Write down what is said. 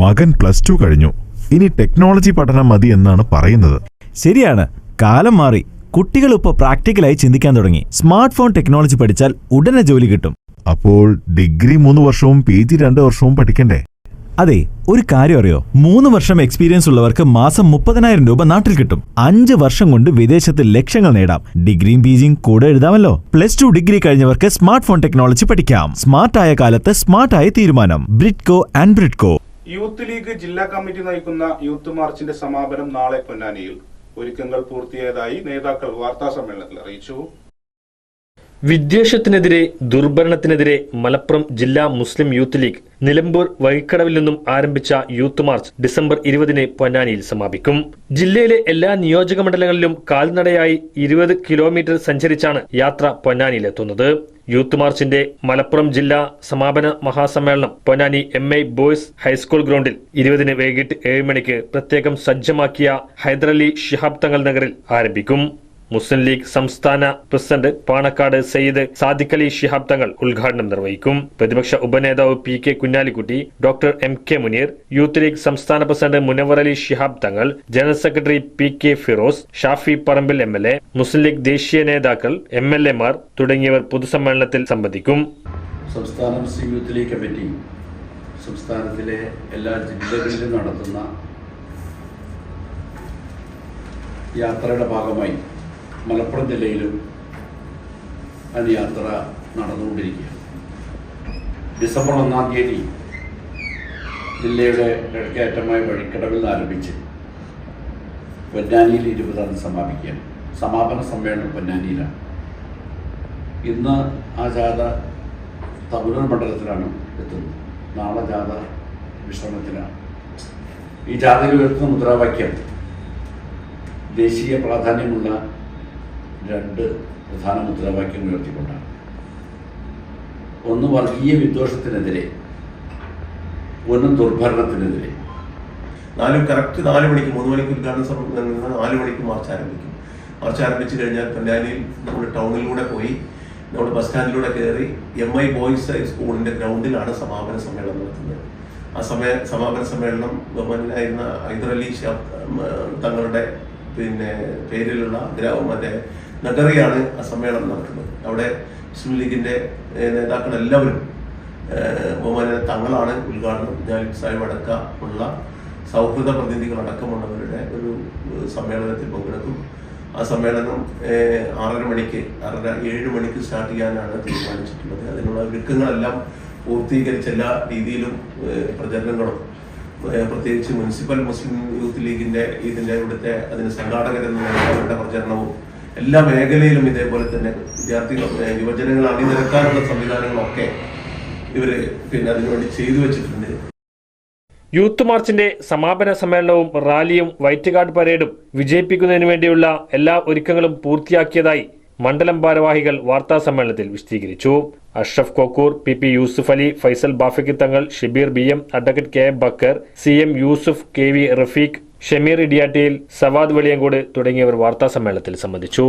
മകൻ plus two കഴിഞ്ഞു. ഇനി ടെക്നോളജി പഠനം മതി എന്നാണ് പറയുന്നത്. ശരിയാണ്. കാലം മാറി. കുട്ടികൾ ഇപ്പോൾ പ്രാക്ടിക്കലായി ചിന്തിക്കാൻ തുടങ്ങി. സ്മാർട്ട് ഫോൺ ടെക്നോളജി പഠിച്ചാൽ ഉടനെ ജോലി കിട്ടും. അപ്പോൾ ഡിഗ്രി മൂന്ന് വർഷവും പി ജി രണ്ട് വർഷവും പഠിക്കണ്ടേ? അതെ ഒരു കാര്യം അറിയോ? മൂന്ന് വർഷം എക്സ്പീരിയൻസ് ഉള്ളവർക്ക് മാസം മുപ്പതിനായിരം രൂപ നാട്ടിൽ കിട്ടും. അഞ്ച് വർഷം കൊണ്ട് വിദേശത്ത് ലക്ഷ്യങ്ങൾ നേടാം. ഡിഗ്രിയും പിജിയും കൂടെ എഴുതാമല്ലോ? പ്ലസ് ടു ഡിഗ്രി കഴിഞ്ഞവർക്ക് സ്മാർട്ട് ഫോൺ ടെക്നോളജി പഠിക്കാം. സ്മാർട്ടായ കാലത്ത് സ്മാർട്ടായ തീരുമാനം. Bridco and Bridco. Youth League ജില്ലാ കമ്മിറ്റി നയിക്കുന്ന യൂത്ത് മാർച്ചിന്റെ സമാപനം നാളെ പൊന്നാനിയിൽ. ഒരുക്കങ്ങൾ പൂർത്തിയായതായി നേതാക്കൾ വാർത്താ സമ്മേളനത്തിൽ അറിയിച്ചു. വിദ്വേഷത്തിനെതിരെ ദുർഭരണത്തിനെതിരെ മലപ്പുറം ജില്ലാ മുസ്ലിം യൂത്ത് ലീഗ് നിലമ്പൂർ വഴിക്കടവിൽ നിന്നും ആരംഭിച്ച യൂത്ത് മാർച്ച് ഡിസംബർ ഇരുപതിന് പൊന്നാനിയിൽ സമാപിക്കും. ജില്ലയിലെ എല്ലാ നിയോജക മണ്ഡലങ്ങളിലും കാൽനടയായി ഇരുപത് കിലോമീറ്റർ സഞ്ചരിച്ചാണ് യാത്ര പൊന്നാനിയിലെത്തുന്നത്. യൂത്ത് മാർച്ചിന്റെ മലപ്പുറം ജില്ലാ സമാപന മഹാസമ്മേളനം Ponnani M I boys high school ഗ്രൗണ്ടിൽ ഇരുപതിന് വൈകിട്ട് ഏഴ് മണിക്ക് പ്രത്യേകം സജ്ജമാക്കിയ ഹൈദരലി ശിഹാബ് തങ്ങൾ നഗറിൽ ആരംഭിക്കും. മുസ്ലിം ലീഗ് സംസ്ഥാന പ്രസിഡന്റ് പാണക്കാട് സയ്യിദ് സാദിഖ് അലി ശിഹാബ് തങ്ങൾ ഉദ്ഘാടനം നിർവഹിക്കും. പ്രതിപക്ഷ ഉപനേതാവ് P K Kunhalikutty doctor M K Muneer Youth League സംസ്ഥാന president Munavvar Ali Shihab Thangal general secretary P K Firoz Shafi Parambil M L A Muslim League ദേശീയ നേതാക്കൾ എം എൽ എമാർ തുടങ്ങിയവർ പൊതുസമ്മേളനത്തിൽ സംബന്ധിക്കും. സംസ്ഥാന മുസ്ലിം യൂത്ത് ലീഗ് കമ്മിറ്റി സംസ്ഥാനത്തിലെ എല്ലാ ജില്ലകളിലും നടത്തുന്ന യാത്രയുടെ ഭാഗമായി മലപ്പുറം ജില്ലയിലും അതിന് യാത്ര നടന്നുകൊണ്ടിരിക്കുകയാണ്. ഡിസംബർ ഒന്നാം തീയതി ജില്ലയുടെ കിഴക്കേറ്റമായ വഴിക്കടവിൽ നിന്ന് ആരംഭിച്ച് പൊന്നാനിയിൽ ഇരുപതാണ് സമാപിക്കുകയാണ്. സമാപന സമ്മേളനം പൊന്നാനിയിലാണ്. ഇന്ന് ആ ജാഥ തമുരൻ മണ്ഡലത്തിലാണ് എത്തുന്നത്. നാളെ ജാഥ വിശ്രമത്തിലാണ്. ഈ ജാഥയിൽ ഉയർത്തുന്ന മുദ്രാവാക്യം ദേശീയ പ്രാധാന്യമുള്ള രണ്ട് പ്രധാന മുദ്രാവാക്യം ഉയർത്തിക്കൊണ്ടാണ്. ഒന്ന് വർഗീയ വിദ്വേഷത്തിനെതിരെ ഒന്ന് ദുർഭരണത്തിനെതിരെ. നാല് കറക്റ്റ് നാല് മണിക്ക് മൂന്ന് മണിക്ക് ഉദ്ഘാടന സമയം നിന്ന് നാല് മണിക്ക് മാർച്ച് ആരംഭിക്കും. മാർച്ച് ആരംഭിച്ചു കഴിഞ്ഞാൽ പൊന്നാനിയിൽ നമ്മൾ ടൗണിലൂടെ പോയി നമ്മൾ ബസ് സ്റ്റാൻഡിലൂടെ കയറി എം ഐ ബോയ്സ് ഹൈ സ്കൂളിന്റെ ഗ്രൗണ്ടിലാണ് സമാപന സമ്മേളനം നടത്തുന്നത്. ആ സമയ സമാപന സമ്മേളനം ബഹുമാനായിരുന്ന ഹൈദരലി തങ്ങളുടെ പിന്നെ പേരിലുള്ള ഗ്രാമം മറ്റേ നഗറിയാണ് ആ സമ്മേളനം നടക്കുന്നത്. അവിടെ മുസ്ലിം ലീഗിന്റെ നേതാക്കൾ എല്ലാവരും ബഹുമാന തങ്ങളാണ് ഉദ്ഘാടനം. ജാലിബ് സാഹിബ് അടക്കമുള്ള സൗഹൃദ പ്രതിനിധികൾ അടക്കമുള്ളവരുടെ ഒരു സമ്മേളനത്തിൽ പങ്കെടുക്കും. ആ സമ്മേളനം ആറര മണിക്ക് ആറര ഏഴ് മണിക്ക് സ്റ്റാർട്ട് ചെയ്യാനാണ് തീരുമാനിച്ചിട്ടുള്ളത്. അതിനുള്ള ഒരുക്കങ്ങളെല്ലാം പൂർത്തീകരിച്ച എല്ലാ രീതിയിലും പ്രചരണങ്ങളും പ്രത്യേകിച്ച് മുനിസിപ്പൽ മുസ്ലിം യൂത്ത് ലീഗിന്റെ ഇതിന്റെ ഇവിടുത്തെ അതിന് സംഘാടകരെന്നുള്ള അവരുടെ പ്രചരണവും എല്ലാ മേഖലയിലും ഇതേപോലെ തന്നെ വിദ്യാർത്ഥികൾ യുവജനങ്ങൾ അണിനിരക്കാനുള്ള സംവിധാനങ്ങളൊക്കെ ഇവർ പിന്നെ അതിനുവേണ്ടി ചെയ്തു വെച്ചിട്ടുണ്ട്. യൂത്ത് മാർച്ചിന്റെ സമാപന സമ്മേളനവും റാലിയും വൈറ്റ് കാർഡ് പരേഡും വിജയിപ്പിക്കുന്നതിനു വേണ്ടിയുള്ള എല്ലാ ഒരുക്കങ്ങളും പൂർത്തിയാക്കിയതായി മണ്ഡലം ഭാരവാഹികൾ വാർത്താ സമ്മേളനത്തിൽ വിശദീകരിച്ചു. Ashraf Kokkur P P Yusuf Ali Faisal Bafiq Thangal Shibeer B M advocate K Bakkar C M Yusuf K V Rafeeq Shameer ഇടിയാട്ടിയിൽ Sawad Veliyankode തുടങ്ങിയവർ വാർത്താ സമ്മേളനത്തിൽ സംബന്ധിച്ചു.